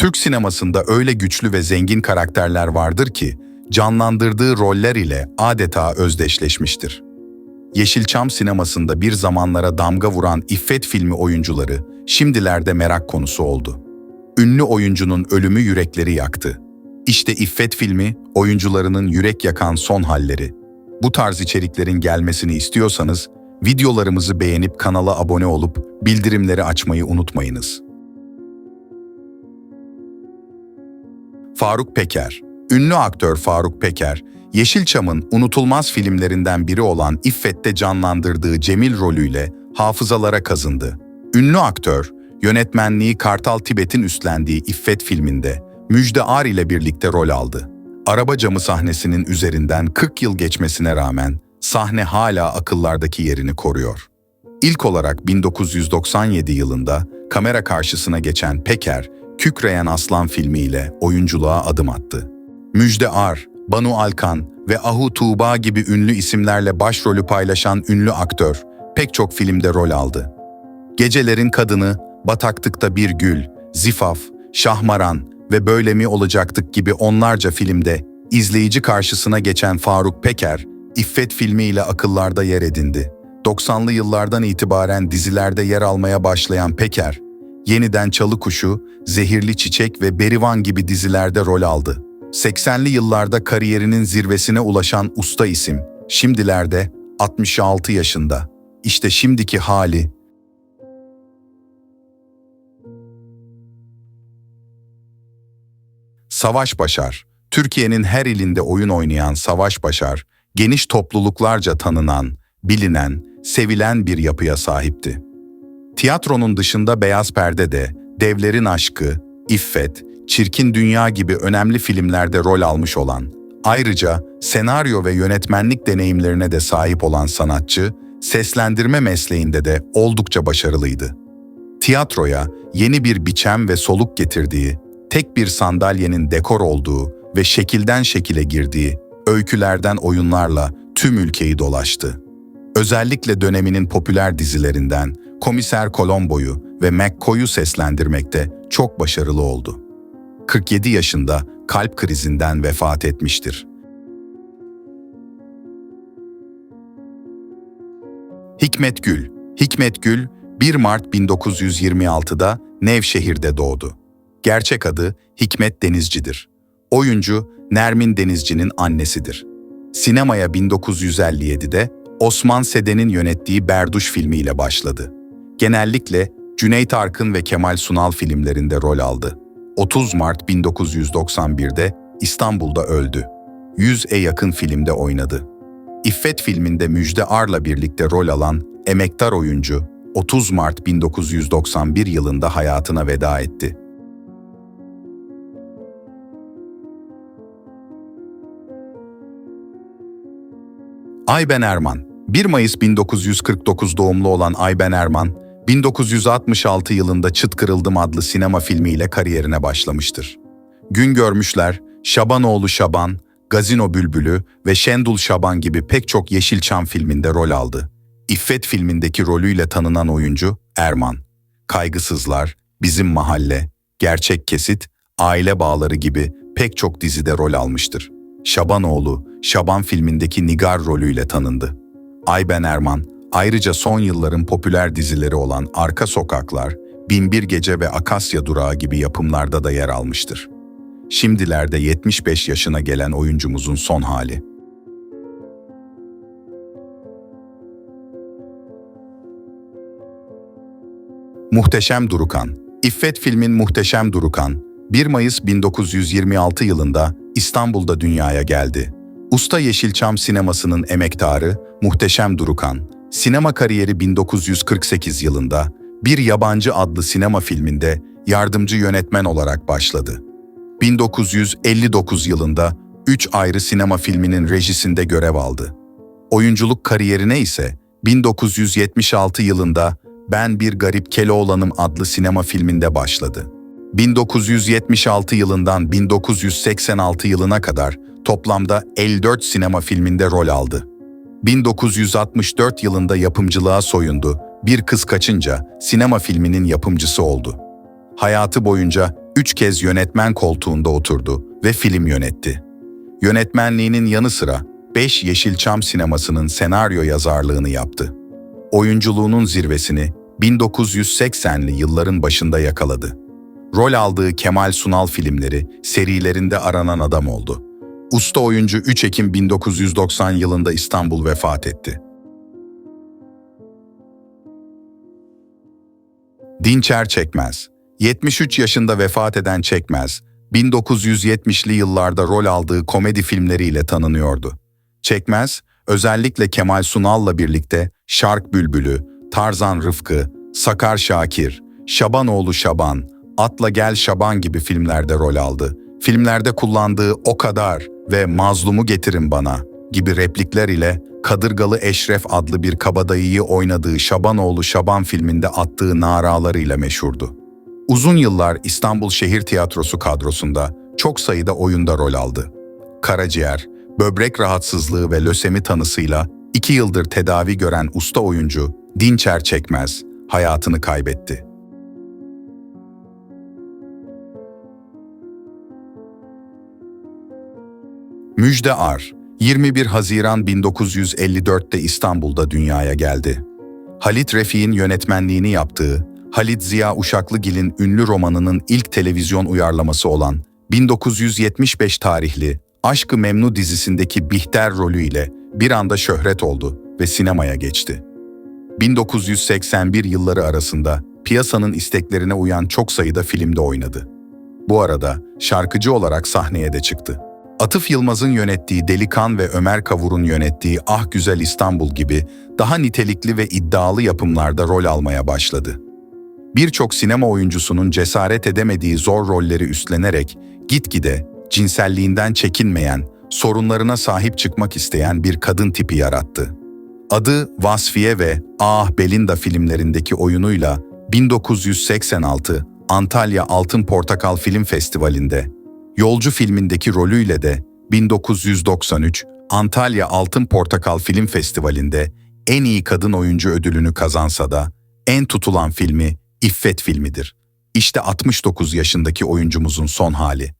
Türk sinemasında öyle güçlü ve zengin karakterler vardır ki, canlandırdığı roller ile adeta özdeşleşmiştir. Yeşilçam sinemasında bir zamanlara damga vuran İffet filmi oyuncuları şimdilerde merak konusu oldu. Ünlü oyuncunun ölümü yürekleri yaktı. İşte İffet filmi, oyuncularının yürek yakan son halleri. Bu tarz içeriklerin gelmesini istiyorsanız, videolarımızı beğenip kanala abone olup bildirimleri açmayı unutmayınız. Faruk Peker Ünlü aktör Faruk Peker, Yeşilçam'ın unutulmaz filmlerinden biri olan İffet'te canlandırdığı Cemil rolüyle hafızalara kazındı. Ünlü aktör, yönetmenliği Kartal Tibet'in üstlendiği İffet filminde Müjde Ar ile birlikte rol aldı. Araba camı sahnesinin üzerinden 40 yıl geçmesine rağmen sahne hala akıllardaki yerini koruyor. İlk olarak 1997 yılında kamera karşısına geçen Peker, Kükreyen Aslan filmiyle oyunculuğa adım attı. Müjde Ar, Banu Alkan ve Ahu Tuğba gibi ünlü isimlerle başrolü paylaşan ünlü aktör pek çok filmde rol aldı. Gecelerin Kadını, Bataklıkta Bir Gül, Zifaf, Şahmaran ve Böyle Mi Olacaktık gibi onlarca filmde izleyici karşısına geçen Faruk Peker, İffet filmiyle akıllarda yer edindi. 90'lı yıllardan itibaren dizilerde yer almaya başlayan Peker, yeniden Çalı Kuşu, Zehirli Çiçek ve Berivan gibi dizilerde rol aldı. 80'li yıllarda kariyerinin zirvesine ulaşan usta isim, şimdilerde 66 yaşında. İşte şimdiki hali Savaş Başar, Türkiye'nin her ilinde oyun oynayan Savaş Başar, geniş topluluklarca tanınan, bilinen, sevilen bir yapıya sahipti. Tiyatronun dışında Beyaz Perde de Devlerin Aşkı, İffet, Çirkin Dünya gibi önemli filmlerde rol almış olan, ayrıca senaryo ve yönetmenlik deneyimlerine de sahip olan sanatçı, seslendirme mesleğinde de oldukça başarılıydı. Tiyatroya yeni bir biçem ve soluk getirdiği, tek bir sandalyenin dekor olduğu ve şekilden şekile girdiği, öykülerden oyunlarla tüm ülkeyi dolaştı. Özellikle döneminin popüler dizilerinden Komiser Colombo'yu ve McCoy'u seslendirmekte çok başarılı oldu. 47 yaşında kalp krizinden vefat etmiştir. Hikmet Gül Hikmet Gül 1 Mart 1926'da Nevşehir'de doğdu. Gerçek adı Hikmet Denizci'dir. Oyuncu Nermin Denizci'nin annesidir. Sinemaya 1957'de Osman Seden'in yönettiği Berduş filmiyle başladı. Genellikle Cüneyt Arkın ve Kemal Sunal filmlerinde rol aldı. 30 Mart 1991'de İstanbul'da öldü. 100'e yakın filmde oynadı. İffet filminde Müjde Ar'la birlikte rol alan emektar oyuncu 30 Mart 1991 yılında hayatına veda etti. Ayben Erman 1 Mayıs 1949 doğumlu olan Ayben Erman, 1966 yılında Çıt Kırıldım adlı sinema filmiyle kariyerine başlamıştır. Gün görmüşler, Şabanoğlu Şaban, Gazino Bülbülü ve Şendul Şaban gibi pek çok Yeşilçam filminde rol aldı. İffet filmindeki rolüyle tanınan oyuncu Erman. Kaygısızlar, Bizim Mahalle, Gerçek Kesit, Aile Bağları gibi pek çok dizide rol almıştır. Şabanoğlu, Şaban filmindeki Nigar rolüyle tanındı. Ayben Erman, ayrıca son yılların popüler dizileri olan Arka Sokaklar, Binbir Gece ve Akasya Durağı gibi yapımlarda da yer almıştır. Şimdilerde 75 yaşına gelen oyuncumuzun son hali. Muhteşem Durukan İffet filmin Muhteşem Durukan, 1 Mayıs 1926 yılında İstanbul'da dünyaya geldi. Usta Yeşilçam sinemasının emektarı Muhteşem Durukan, sinema kariyeri 1948 yılında Bir Yabancı adlı sinema filminde yardımcı yönetmen olarak başladı. 1959 yılında üç ayrı sinema filminin rejisinde görev aldı. Oyunculuk kariyerine ise 1976 yılında Ben Bir Garip Keloğlanım adlı sinema filminde başladı. 1976 yılından 1986 yılına kadar toplamda 54 sinema filminde rol aldı. 1964 yılında yapımcılığa soyundu, Bir Kız Kaçınca sinema filminin yapımcısı oldu. Hayatı boyunca üç kez yönetmen koltuğunda oturdu ve film yönetti. Yönetmenliğinin yanı sıra 5 Yeşilçam sinemasının senaryo yazarlığını yaptı. Oyunculuğunun zirvesini 1980'li yılların başında yakaladı. Rol aldığı Kemal Sunal filmleri serilerinde aranan adam oldu. Usta oyuncu 3 Ekim 1990 yılında İstanbul vefat etti. Dinçer Çekmez 73 yaşında vefat eden Çekmez, 1970'li yıllarda rol aldığı komedi filmleriyle tanınıyordu. Çekmez, özellikle Kemal Sunal'la birlikte Şark Bülbülü, Tarzan Rıfkı, Sakar Şakir, Şabanoğlu Şaban, Atla Gel Şaban gibi filmlerde rol aldı. Filmlerde kullandığı O Kadar ve Mazlumu Getirin Bana gibi replikler ile Kadırgalı Eşref adlı bir kabadayıyı oynadığı Şabanoğlu Şaban filminde attığı naralarıyla meşhurdu. Uzun yıllar İstanbul Şehir Tiyatrosu kadrosunda çok sayıda oyunda rol aldı. Karaciğer, böbrek rahatsızlığı ve lösemi tanısıyla iki yıldır tedavi gören usta oyuncu Dinçer Çekmez hayatını kaybetti. Müjde Ar, 21 Haziran 1954'te İstanbul'da dünyaya geldi. Halit Refik'in yönetmenliğini yaptığı, Halit Ziya Uşaklıgil'in ünlü romanının ilk televizyon uyarlaması olan 1975 tarihli Aşkı Memnu dizisindeki Bihter rolüyle bir anda şöhret oldu ve sinemaya geçti. 1981 yılları arasında piyasanın isteklerine uyan çok sayıda filmde oynadı. Bu arada şarkıcı olarak sahneye de çıktı. Atıf Yılmaz'ın yönettiği Delikan ve Ömer Kavur'un yönettiği Ah Güzel İstanbul gibi daha nitelikli ve iddialı yapımlarda rol almaya başladı. Birçok sinema oyuncusunun cesaret edemediği zor rolleri üstlenerek gitgide cinselliğinden çekinmeyen, sorunlarına sahip çıkmak isteyen bir kadın tipi yarattı. Adı Vasfiye ve Ah Belinda filmlerindeki oyunuyla 1986 Antalya Altın Portakal Film Festivali'nde, Yolcu filmindeki rolüyle de 1993 Antalya Altın Portakal Film Festivali'nde en iyi kadın oyuncu ödülünü kazansa da en tutulan filmi İffet filmidir. İşte 69 yaşındaki oyuncumuzun son hali.